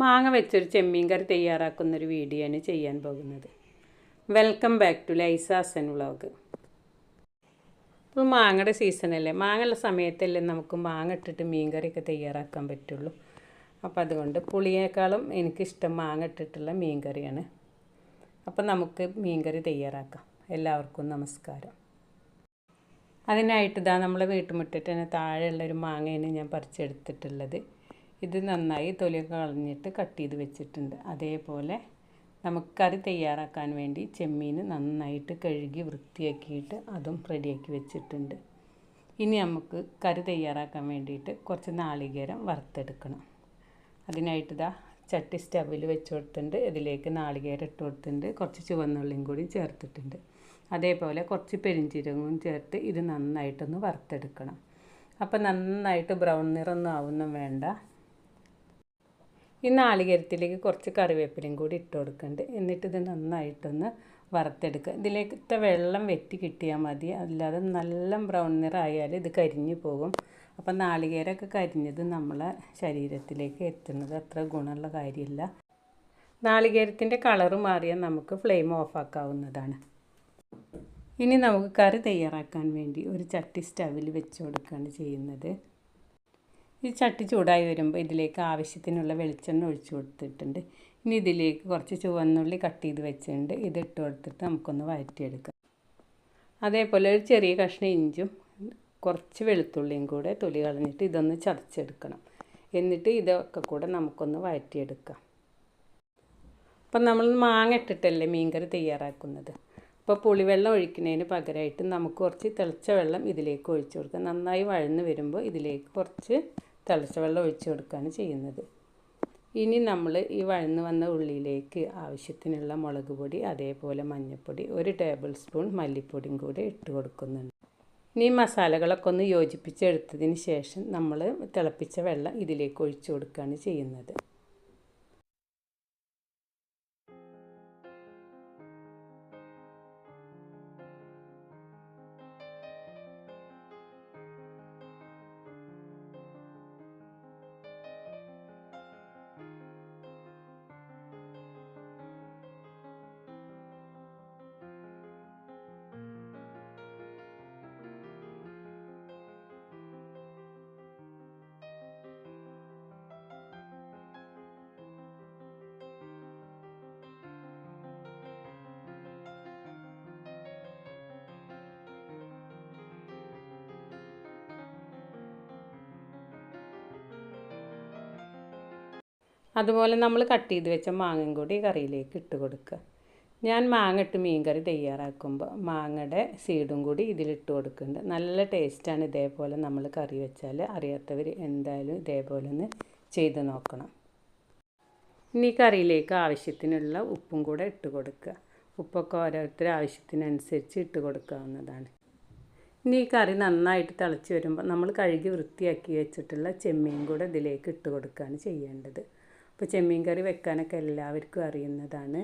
മാങ്ങ വെച്ചൊരു ചെമ്മീൻ കറി തയ്യാറാക്കുന്നൊരു വീഡിയോ ആണ് ചെയ്യാൻ പോകുന്നത്. വെൽക്കം ബാക്ക് ടു ലൈസാസൻ വ്ളോഗ് ഇപ്പോൾ മാങ്ങയുടെ സീസണല്ലേ മാങ്ങയുള്ള സമയത്തല്ലേ നമുക്ക് മാങ്ങ ഇട്ടിട്ട് മീൻ കറിയൊക്കെ തയ്യാറാക്കാൻ പറ്റുള്ളൂ. അപ്പോൾ അതുകൊണ്ട് പുളിയേക്കാളും എനിക്കിഷ്ടം മാങ്ങ ഇട്ടിട്ടുള്ള മീൻ കറിയാണ്. അപ്പോൾ നമുക്ക് മീൻ കറി തയ്യാറാക്കാം. എല്ലാവർക്കും നമസ്കാരം. അതിനായിട്ട് ഇതാ നമ്മളെ വീട്ടുമുട്ടിട്ട് തന്നെ താഴെയുള്ളൊരു മാങ്ങയാണ് ഞാൻ പറിച്ചെടുത്തിട്ടുള്ളത്. ഇത് നന്നായി തൊലിയൊക്കെ കളഞ്ഞിട്ട് കട്ട് ചെയ്ത് വെച്ചിട്ടുണ്ട്. അതേപോലെ നമുക്കറി തയ്യാറാക്കാൻ വേണ്ടി ചെമ്മീൻ നന്നായിട്ട് കഴുകി വൃത്തിയാക്കിയിട്ട് അതും റെഡിയാക്കി വെച്ചിട്ടുണ്ട്. ഇനി നമുക്ക് കറി തയ്യാറാക്കാൻ വേണ്ടിയിട്ട് കുറച്ച് നാളികേരം വറുത്തെടുക്കണം. അതിനായിട്ട് ഇതാ ചട്ടി സ്റ്റവിൽ വെച്ച് കൊടുത്തിട്ടുണ്ട് ഇതിലേക്ക് നാളികേരം ഇട്ട് കൊടുത്തിട്ടുണ്ട്. കുറച്ച് ചുവന്നുള്ളിയും കൂടി ചേർത്തിട്ടുണ്ട്. അതേപോലെ കുറച്ച് പെരിഞ്ചീരകവും ചേർത്ത് ഇത് നന്നായിട്ടൊന്ന് വറുത്തെടുക്കണം. അപ്പോൾ നന്നായിട്ട് ബ്രൗൺ നിറമൊന്നും ആവുന്നും വേണ്ട. ഈ നാളികേരത്തിലേക്ക് കുറച്ച് കറിവേപ്പിലയും കൂടി ഇട്ട് കൊടുക്കുന്നുണ്ട് എന്നിട്ട് ഇത് നന്നായിട്ടൊന്ന് വറുത്തെടുക്കുക. ഇതിലേക്കത്തെ വെള്ളം വെറ്റി കിട്ടിയാൽ മതി. അല്ലാതെ നല്ല ബ്രൗൺ നിറമായാൽ ഇത് കരിഞ്ഞു പോകും. അപ്പം നാളികേരമൊക്കെ കരിഞ്ഞത് നമ്മളെ ശരീരത്തിലേക്ക് എത്തുന്നത് അത്ര ഗുണമുള്ള കാര്യമില്ല. നാളികേരത്തിന്റെ കളറ് മാറിയാൽ നമുക്ക് ഫ്ലെയിം ഓഫാക്കാവുന്നതാണ്. ഇനി നമുക്ക് കറി തയ്യാറാക്കാൻ വേണ്ടി ഒരു ചട്ടി സ്റ്റവിൽ വെച്ച് കൊടുക്കുകയാണ് ചെയ്യുന്നത്. ഈ ചട്ടി ചൂടായി വരുമ്പോൾ ഇതിലേക്ക് ആവശ്യത്തിനുള്ള വെളിച്ചെണ്ണ ഒഴിച്ചു കൊടുത്തിട്ടുണ്ട്. ഇനി ഇതിലേക്ക് കുറച്ച് ചുവന്നുള്ളി കട്ട് ചെയ്ത് വെച്ചിട്ടുണ്ട്. ഇത് ഇട്ട് കൊടുത്തിട്ട് നമുക്കൊന്ന് വഴറ്റിയെടുക്കാം. അതേപോലെ ഒരു ചെറിയ കഷ്ണം ഇഞ്ചും കുറച്ച് വെളുത്തുള്ളിയും കൂടെ തൊലി കളഞ്ഞിട്ട് ഇതൊന്ന് ചതച്ചെടുക്കണം. എന്നിട്ട് ഇതൊക്കെ കൂടെ നമുക്കൊന്ന് വഴറ്റിയെടുക്കാം. അപ്പം നമ്മൾ മാങ്ങ ഇട്ടിട്ടല്ലേ മീൻകറി തയ്യാറാക്കുന്നത്? അപ്പോൾ പുളിവെള്ളം ഒഴിക്കുന്നതിന് പകരമായിട്ട് നമുക്ക് കുറച്ച് തിളച്ച വെള്ളം ഇതിലേക്ക് ഒഴിച്ചു കൊടുക്കാം. നന്നായി വഴന്ന് വരുമ്പോൾ ഇതിലേക്ക് കുറച്ച് തിളച്ച വെള്ളം ഒഴിച്ച് കൊടുക്കുകയാണ് ചെയ്യുന്നത്. ഇനി നമ്മൾ ഈ വഴന്ന് വന്ന ഉള്ളിയിലേക്ക് ആവശ്യത്തിനുള്ള മുളക് പൊടി അതേപോലെ മഞ്ഞൾപ്പൊടി ഒരു ടേബിൾ സ്പൂൺ മല്ലിപ്പൊടിയും കൂടി ഇട്ട് കൊടുക്കുന്നുണ്ട്. ഇനി മസാലകളൊക്കെ ഒന്ന് യോജിപ്പിച്ചെടുത്തതിന് ശേഷം നമ്മൾ തിളപ്പിച്ച വെള്ളം ഇതിലേക്ക് ഒഴിച്ചു കൊടുക്കുകയാണ് ചെയ്യുന്നത്. അതുപോലെ നമ്മൾ കട്ട് ചെയ്ത് വെച്ച മാങ്ങയും കൂടി കറിയിലേക്ക് ഇട്ട് കൊടുക്കുക. ഞാൻ മാങ്ങ ഇട്ട് മീൻ കറി തയ്യാറാക്കുമ്പോൾ മാങ്ങയുടെ സീഡും കൂടി ഇതിലിട്ട് കൊടുക്കുന്നുണ്ട്. നല്ല ടേസ്റ്റാണ് ഇതേപോലെ നമ്മൾ കറി വെച്ചാൽ. അറിയാത്തവർ എന്തായാലും ഇതേപോലെ ഒന്ന് ചെയ്ത് നോക്കണം. ഇനി കറിയിലേക്ക് ആവശ്യത്തിനുള്ള ഉപ്പും കൂടെ ഇട്ട് കൊടുക്കുക. ഉപ്പൊക്കെ ഓരോരുത്തർ ആവശ്യത്തിനനുസരിച്ച് ഇട്ട് കൊടുക്കാവുന്നതാണ്. ഇനി ഈ കറി നന്നായിട്ട് തിളച്ച് വരുമ്പോൾ നമ്മൾ കഴുകി വൃത്തിയാക്കി വെച്ചിട്ടുള്ള ചെമ്മീൻ കൂടെ ഇതിലേക്ക് ഇട്ട് കൊടുക്കുകയാണ് ചെയ്യേണ്ടത്. അപ്പോൾ ചെമ്മീൻ കറി വെക്കാനൊക്കെ എല്ലാവർക്കും അറിയുന്നതാണ്.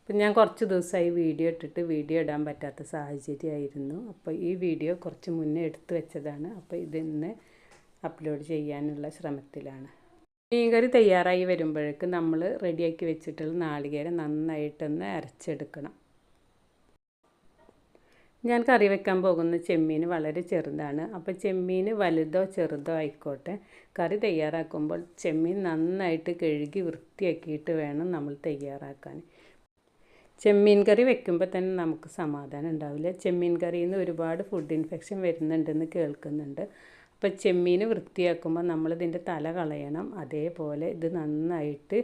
അപ്പം ഞാൻ കുറച്ച് ദിവസമായി വീഡിയോ ഇട്ടിട്ട് വീഡിയോ ഇടാൻ പറ്റാത്ത സാഹചര്യമായിരുന്നു. അപ്പോൾ ഈ വീഡിയോ കുറച്ച് മുന്നേ എടുത്തു വെച്ചതാണ്. അപ്പോൾ ഇതിന്ന് അപ്ലോഡ് ചെയ്യാനുള്ള ശ്രമത്തിലാണ്. മീൻകറി തയ്യാറായി വരുമ്പോഴേക്ക് നമ്മൾ റെഡിയാക്കി വെച്ചിട്ടുള്ള നാളികേരം നന്നായിട്ടൊന്ന് അരച്ചെടുക്കണം. ഞാൻ കറി വെക്കാൻ പോകുന്ന ചെമ്മീൻ വളരെ ചെറുതാണ്. അപ്പോൾ ചെമ്മീൻ വലുതോ ചെറുതോ ആയിക്കോട്ടെ. കറി തയ്യാറാക്കുമ്പോൾ ചെമ്മീൻ നന്നായിട്ട് കഴുകി വൃത്തിയാക്കിയിട്ട് വേണം നമ്മൾ തയ്യാറാക്കാൻ. ചെമ്മീൻ കറി വെക്കുമ്പോൾ തന്നെ നമുക്ക് സമാധാനം ഉണ്ടാവില്ല. ചെമ്മീൻ കറിയിൽ നിന്ന് ഒരുപാട് ഫുഡ് ഇൻഫെക്ഷൻ വരുന്നുണ്ടെന്ന് കേൾക്കുന്നുണ്ട്. അപ്പോൾ ചെമ്മീൻ വൃത്തിയാക്കുമ്പോൾ നമ്മളിതിന്റെ തല കളയണം. അതേപോലെ ഇത് നന്നായിട്ട്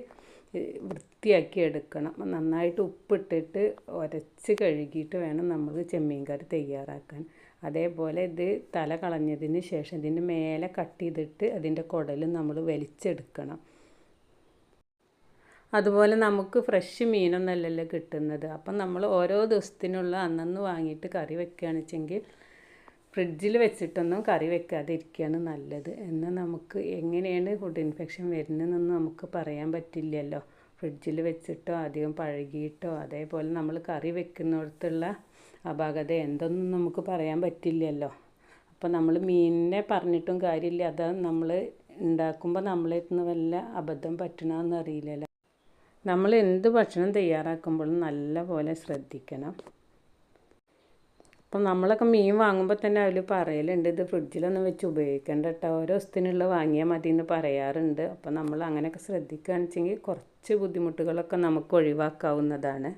വൃത്തിയാക്കി എടുക്കണം. നന്നായിട്ട് ഉപ്പിട്ടിട്ട് ഉരച്ച് കഴുകിയിട്ട് വേണം നമ്മൾ ചെമ്മീൻ കറി തയ്യാറാക്കാൻ. അതേപോലെ ഇത് തല കളഞ്ഞതിന് ശേഷം ഇതിന്റെ മേലെ കട്ട് ചെയ്തിട്ട് അതിന്റെ കുടലും നമ്മൾ വലിച്ചെടുക്കണം. അതുപോലെ നമുക്ക് ഫ്രഷ് മീനൊന്നല്ലല്ലോ കിട്ടുന്നത്. അപ്പം നമ്മൾ ഓരോ ദിവസത്തിനുള്ള അന്നന്ന് വാങ്ങിയിട്ട് കറി വെക്കുകയാണെന്ന് വെച്ചെങ്കിൽ ഫ്രിഡ്ജിൽ വെച്ചിട്ടൊന്നും കറി വെക്കാതിരിക്കുകയാണ് നല്ലത്. എന്നാൽ നമുക്ക് എങ്ങനെയാണ് ഫുഡ് ഇൻഫെക്ഷൻ വരുന്നതെന്നൊന്നും നമുക്ക് പറയാൻ പറ്റില്ലല്ലോ. ഫ്രിഡ്ജിൽ വെച്ചിട്ടോ അധികം പഴകിയിട്ടോ അതേപോലെ നമ്മൾ കറി വെക്കുന്നിടത്തുള്ള അപാകത എന്തൊന്നും നമുക്ക് പറയാൻ പറ്റില്ലല്ലോ. അപ്പോൾ നമ്മൾ മീനിനെ പറഞ്ഞിട്ടും കാര്യമില്ല. അത് നമ്മൾ ഉണ്ടാക്കുമ്പോൾ നമ്മളെ വല്ല അബദ്ധം പറ്റണമെന്ന് അറിയില്ലല്ലോ. നമ്മൾ എന്ത് ഭക്ഷണം തയ്യാറാക്കുമ്പോഴും നല്ലപോലെ ശ്രദ്ധിക്കണം. അപ്പം നമ്മളൊക്കെ മീൻ വാങ്ങുമ്പോൾ തന്നെ അതിൽ പറയലുണ്ട് ഇത് ഫ്രിഡ്ജിലൊന്നും വെച്ച് ഉപയോഗിക്കേണ്ട കേട്ടോ ഓരോ ദിവസത്തിനുള്ള വാങ്ങിയാൽ മതി എന്ന് പറയാറുണ്ട്. അപ്പം നമ്മൾ അങ്ങനെയൊക്കെ ശ്രദ്ധിക്കുകയാണെന്ന് കുറച്ച് ബുദ്ധിമുട്ടുകളൊക്കെ നമുക്ക് ഒഴിവാക്കാവുന്നതാണ്.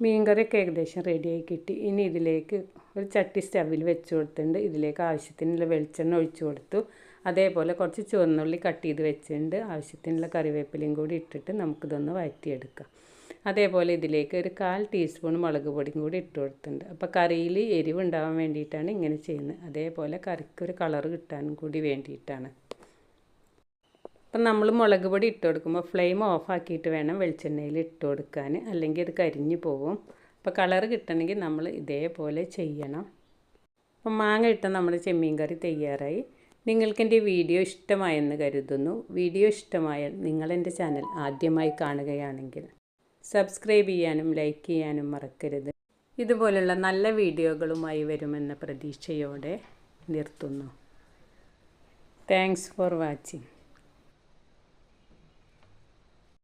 മീൻകറിയൊക്കെ ഏകദേശം റെഡിയായി കിട്ടി. ഇനി ഇതിലേക്ക് ഒരു ചട്ടി സ്റ്റവിൽ വെച്ച് കൊടുത്തിട്ടുണ്ട്. ഇതിലേക്ക് ആവശ്യത്തിനുള്ള വെളിച്ചെണ്ണ ഒഴിച്ചു കൊടുത്തു. അതേപോലെ കുറച്ച് ചുവന്നുള്ളി കട്ട് ചെയ്ത് വെച്ചിട്ടുണ്ട്. ആവശ്യത്തിനുള്ള കറിവേപ്പിലയും കൂടി ഇട്ടിട്ട് നമുക്കിതൊന്ന് വഴറ്റിയെടുക്കാം. അതേപോലെ ഇതിലേക്ക് ഒരു കാൽ ടീസ്പൂൺ മുളക് പൊടിയും കൂടി ഇട്ട് കൊടുത്തിട്ടുണ്ട്. അപ്പോൾ കറിയിൽ എരിവ് ഉണ്ടാവാൻ വേണ്ടിയിട്ടാണ് ഇങ്ങനെ ചെയ്യുന്നത്. അതേപോലെ കറിക്ക് ഒരു കളർ കിട്ടാനും കൂടി വേണ്ടിയിട്ടാണ്. അപ്പം നമ്മൾ മുളക് പൊടി ഇട്ട് കൊടുക്കുമ്പോൾ ഫ്ലെയിം ഓഫാക്കിയിട്ട് വേണം വെളിച്ചെണ്ണയിൽ ഇട്ട് കൊടുക്കാൻ. അല്ലെങ്കിൽ അത് കരിഞ്ഞു പോകും അപ്പോൾ കളർ കിട്ടണമെങ്കിൽ നമ്മൾ ഇതേപോലെ ചെയ്യണം. അപ്പം മാങ്ങ ഇട്ട നമ്മുടെ ചെമ്മീൻ കറി തയ്യാറായി. നിങ്ങൾക്ക് എന്റെ വീഡിയോ ഇഷ്ടമായെന്ന് കരുതുന്നു. വീഡിയോ ഇഷ്ടമായാൽ നിങ്ങളെന്റെ ചാനൽ ആദ്യമായി കാണുകയാണെങ്കിൽ സബ്സ്ക്രൈബ് ചെയ്യാനും ലൈക്ക് ചെയ്യാനും മറക്കരുത്. ഇതുപോലുള്ള നല്ല വീഡിയോകളുമായി വരുമെന്ന പ്രതീക്ഷയോടെ നിർത്തുന്നു. Thanks for watching